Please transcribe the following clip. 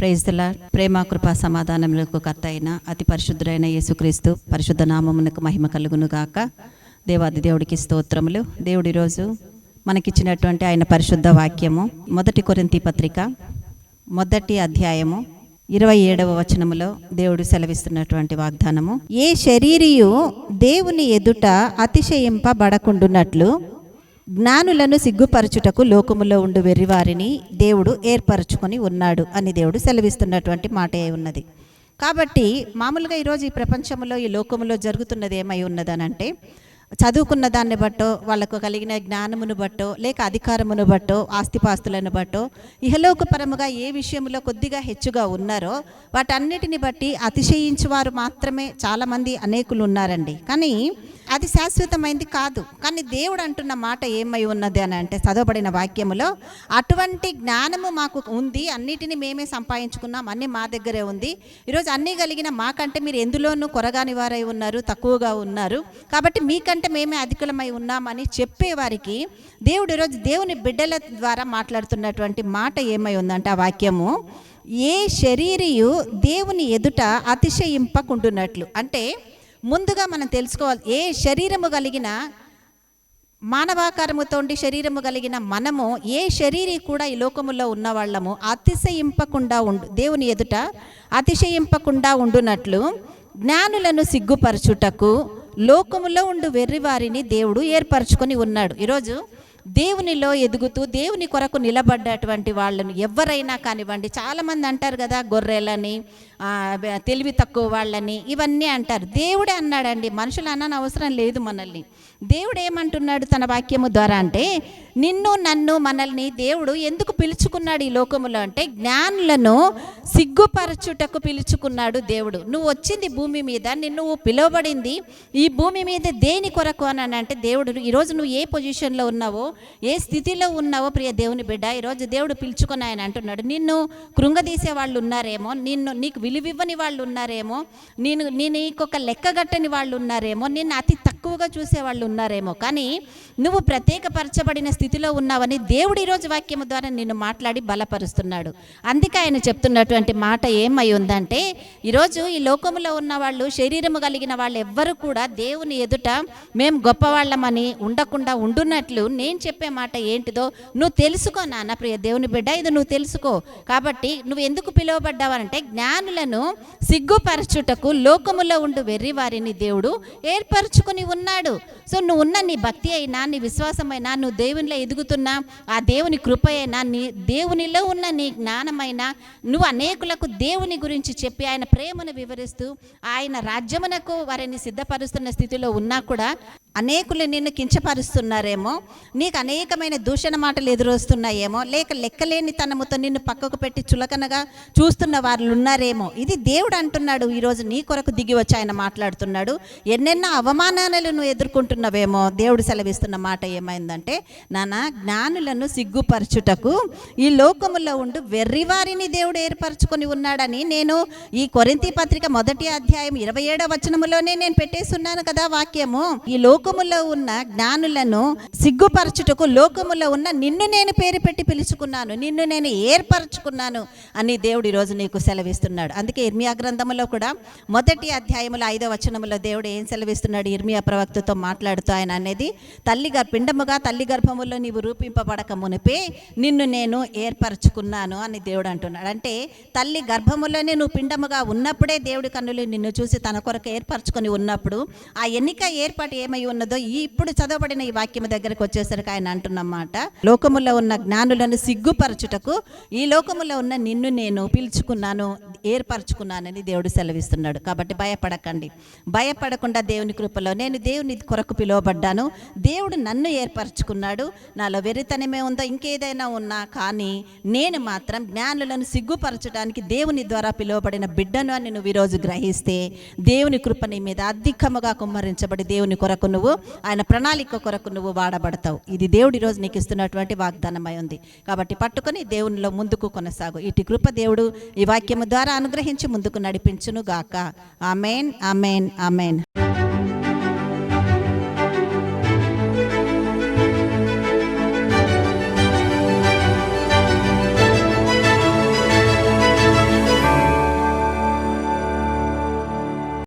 ప్రైజ్దల ప్రేమ కృపా సమాధానములకు కర్త అయిన అతి పరిశుద్ధుడైన యేసుక్రీస్తు పరిశుద్ధ నామమునకు మహిమ కలుగును గాక. దేవాది దేవుడికి స్తోత్రములు. దేవుడి రోజు మనకిచ్చినటువంటి ఆయన పరిశుద్ధ వాక్యము మొదటి కొరింతి పత్రిక మొదటి అధ్యాయము ఇరవై ఏడవ వచనములో దేవుడు సెలవిస్తున్నటువంటి వాగ్దానము. ఏ శరీరియు దేవుని ఎదుట అతిశయింపబడకుండునట్లు జ్ఞానులను సిగ్గుపరచుటకు లోకములో ఉండు వెర్రివారిని దేవుడు ఏర్పరచుకొని ఉన్నాడు అని దేవుడు సెలవిస్తున్నటువంటి మాట అయి ఉన్నది. కాబట్టి మామూలుగా ఈరోజు ఈ ప్రపంచంలో ఈ లోకములో జరుగుతున్నది ఏమై ఉన్నదనంటే చదువుకున్న దాన్ని బట్టో వాళ్ళకు కలిగిన జ్ఞానమును బట్టో లేక అధికారమును బట్టో ఆస్తిపాస్తులను బట్టో ఇహలోకపరముగా ఏ విషయంలో కొద్దిగా హెచ్చుగా ఉన్నారో వాటన్నిటిని బట్టి అతిశయించువారు మాత్రమే చాలామంది అనేకులు ఉన్నారండి. కానీ అది శాశ్వతమైంది కాదు. కానీ దేవుడు అంటున్న మాట ఏమై ఉన్నది అని అంటే చదవబడిన వాక్యములో అటువంటి జ్ఞానము మాకు ఉంది అన్నిటిని మేమే సంపాదించుకున్నాం అన్నీ మా దగ్గరే ఉంది. ఈరోజు అన్నీ కలిగిన మాకంటే మీరు ఎందులోనూ కొరగాని వారై ఉన్నారు తక్కువగా ఉన్నారు. కాబట్టి మీకంటే మేమే అధికులమై ఉన్నామని చెప్పేవారికి దేవుడు ఈరోజు దేవుని బిడ్డల ద్వారా మాట్లాడుతున్నటువంటి మాట ఏమై ఉందంటే ఆ వాక్యము ఏ శరీరియు దేవుని ఎదుట అతిశయింపకుంటున్నట్లు అంటే ముందుగా మనం తెలుసుకోవాలి ఏ శరీరము కలిగిన మానవాకారముతో ఉండి శరీరము కలిగిన మనము ఏ శరీరీ కూడా ఈ లోకములో ఉన్న వాళ్ళము అతిశయింపకుండా ఉండు దేవుని ఎదుట అతిశయింపకుండా ఉండునట్లు జ్ఞానులను సిగ్గుపరచుటకు లోకములో ఉండు వెర్రివారిని దేవుడు ఏర్పరచుకొని ఉన్నాడు. ఈరోజు దేవునిలో ఎదుగుతూ దేవుని కొరకు నిలబడ్డటువంటి వాళ్ళను ఎవరైనా కానివ్వండి చాలామంది అంటారు కదా గొర్రెలని తెలివి తక్కువ వాళ్ళని ఇవన్నీ అంటారు. దేవుడే అన్నాడండి మనుషులు అన్న అవసరం లేదు మనల్ని. దేవుడు ఏమంటున్నాడు తన వాక్యము ద్వారా అంటే నిన్ను నన్ను మనల్ని దేవుడు ఎందుకు పిలుచుకున్నాడు ఈ లోకములో అంటే జ్ఞానులను సిగ్గుపరచుటకు పిలుచుకున్నాడు దేవుడు. నువ్వు వచ్చింది భూమి మీద నిన్ను పిలువబడింది ఈ భూమి మీద దేని కొరకు అని అంటే దేవుడు ఈరోజు నువ్వు ఏ పొజిషన్లో ఉన్నావో ఏ స్థితిలో ఉన్నావో ప్రియ దేవుని బిడ్డ ఈరోజు దేవుడు పిలుచుకొని ఆయన అంటున్నాడు. నిన్ను కృంగదీసే వాళ్ళు ఉన్నారేమో నిన్ను నీకు విలువివ్వని వాళ్ళు ఉన్నారేమో నేను నేను నీకొక లెక్కగట్టని వాళ్ళు ఉన్నారేమో నిన్ను అతి తక్కువగా చూసే వాళ్ళు ఉన్నారేమో. కానీ నువ్వు ప్రత్యేకపరచబడిన స్థితిలో ఉన్నావని దేవుడు ఈరోజు వాక్యం ద్వారా నిన్ను మాట్లాడి బలపరుస్తున్నాడు. అందుకే ఆయన చెప్తున్నటువంటి మాట ఏమై ఉందంటే ఈరోజు ఈ లోకములో ఉన్న వాళ్ళు శరీరము కలిగిన వాళ్ళు ఎవ్వరు కూడా దేవుని ఎదుట మేము గొప్పవాళ్ళమని ఉండకుండా ఉండున్నట్లు నేను చెప్పే మాట ఏంటిదో నువ్వు తెలుసుకో నాన్న ప్రియ దేవుని బిడ్డ ఇది నువ్వు తెలుసుకో. కాబట్టి నువ్వు ఎందుకు పిలువబడ్డావంటే జ్ఞానులను సిగ్గుపరచుటకు లోకములో ఉండు వెర్రి వారిని దేవుడు ఏర్పరచుకుని ఉన్నాడు. సో నువ్వు ఉన్న నీ భక్తి అయినా నీ విశ్వాసమైనా నువ్వు విషయంలో ఎదుగుతున్నా? ఆ దేవుని కృప నీ దేవునిలో ఉన్న నీ జ్ఞానమైనా నువ్వు అనేకులకు దేవుని గురించి చెప్పి ఆయన ప్రేమను వివరిస్తూ ఆయన రాజ్యమునకు వారిని సిద్ధపరుస్తున్న స్థితిలో ఉన్నా కూడా అనేకులు నిన్ను కించపరుస్తున్నారేమో నీకు అనేకమైన దూషణ మాటలు ఎదురొస్తున్నాయేమో లేక లెక్కలేని తనముతో నిన్ను పక్కకు పెట్టి చులకనగా చూస్తున్న వాళ్ళు ఉన్నారేమో. ఇది దేవుడు అంటున్నాడు ఈరోజు నీ కొరకు దిగి వచ్చి ఆయన మాట్లాడుతున్నాడు. ఎన్నెన్నో అవమానాలను నువ్వు ఎదుర్కొంటున్నావేమో దేవుడు సెలవిస్తున్న మాట ఏమైందంటే నాన్న జ్ఞానులను సిగ్గుపరచుటకు ఈ లోకములో ఉండు వెర్రివారిని దేవుడు ఏర్పరచుకొని ఉన్నాడని నేను ఈ కొరింతి పత్రిక మొదటి అధ్యాయం ఇరవై ఏడవ వచనములోనే నేను పెట్టేస్తున్నాను కదా వాక్యము. ఈ లోకములో ఉన్న జ్ఞానులను సిగ్గుపరచుటకు లోకములో ఉన్న నిన్ను నేను పేరు పెట్టి పిలుచుకున్నాను నిన్ను నేను ఏర్పరచుకున్నాను అని దేవుడు ఈరోజు నీకు సెలవిస్తున్నాడు. అందుకే ఇర్మియా గ్రంథములో కూడా మొదటి అధ్యాయములో ఐదో వచనములో దేవుడు ఏం సెలవిస్తున్నాడు? ఇర్మియా ప్రవక్తతో మాట్లాడుతూ ఆయన అనేది తల్లి పిండముగా తల్లి గర్భములో నీవు రూపింపబడక మునిపే నిన్ను నేను ఏర్పరచుకున్నాను అని దేవుడు అంటున్నాడు. అంటే తల్లి గర్భములోనే నువ్వు పిండముగా ఉన్నప్పుడే దేవుడి కన్నులు నిన్ను చూసి తన కొరకు ఏర్పరచుకొని ఉన్నప్పుడు ఆ ఎన్నిక ఏర్పాటు ఏమై ఉన్నదో ఈ ఇప్పుడు చదవబడిన ఈ వాక్యం దగ్గరకు వచ్చేసరికి ఆయన అంటున్నమాట. లోకములో ఉన్న జ్ఞానులను సిగ్గుపరచుటకు ఈ లోకములో ఉన్న నిన్ను నేను పిలుచుకున్నాను. ఏర్పరచుకున్నానని దేవుడు సెలవిస్తున్నాడు. కాబట్టి భయపడకండి. భయపడకుండా దేవుని కృపలో నేను దేవుని కొరకు పిలువబడ్డాను. దేవుడు నన్ను ఏర్పరచుకున్నాడు. నాలో వెరితనమే ఉందో ఇంకేదైనా ఉన్నా కానీ నేను మాత్రం జ్ఞానులను సిగ్గుపరచడానికి దేవుని ద్వారా పిలువబడిన బిడ్డను అని నువ్వు ఈరోజు గ్రహిస్తే దేవుని కృప నీ మీద అధికముగా కుమ్మరించబడి దేవుని కొరకు నువ్వు ఆయన ప్రణాళిక కొరకు నువ్వు వాడబడతావు. ఇది దేవుడు ఈరోజు నీకు ఇస్తున్నటువంటి వాగ్దానమై ఉంది. కాబట్టి పట్టుకొని దేవునిలో ముందుకు కొనసాగు. ఇటు కృప దేవుడు ఈ వాక్యము ద్వారా అనుగ్రహించి ముందుకు నడిపించును గాక అమెన్ అమెన్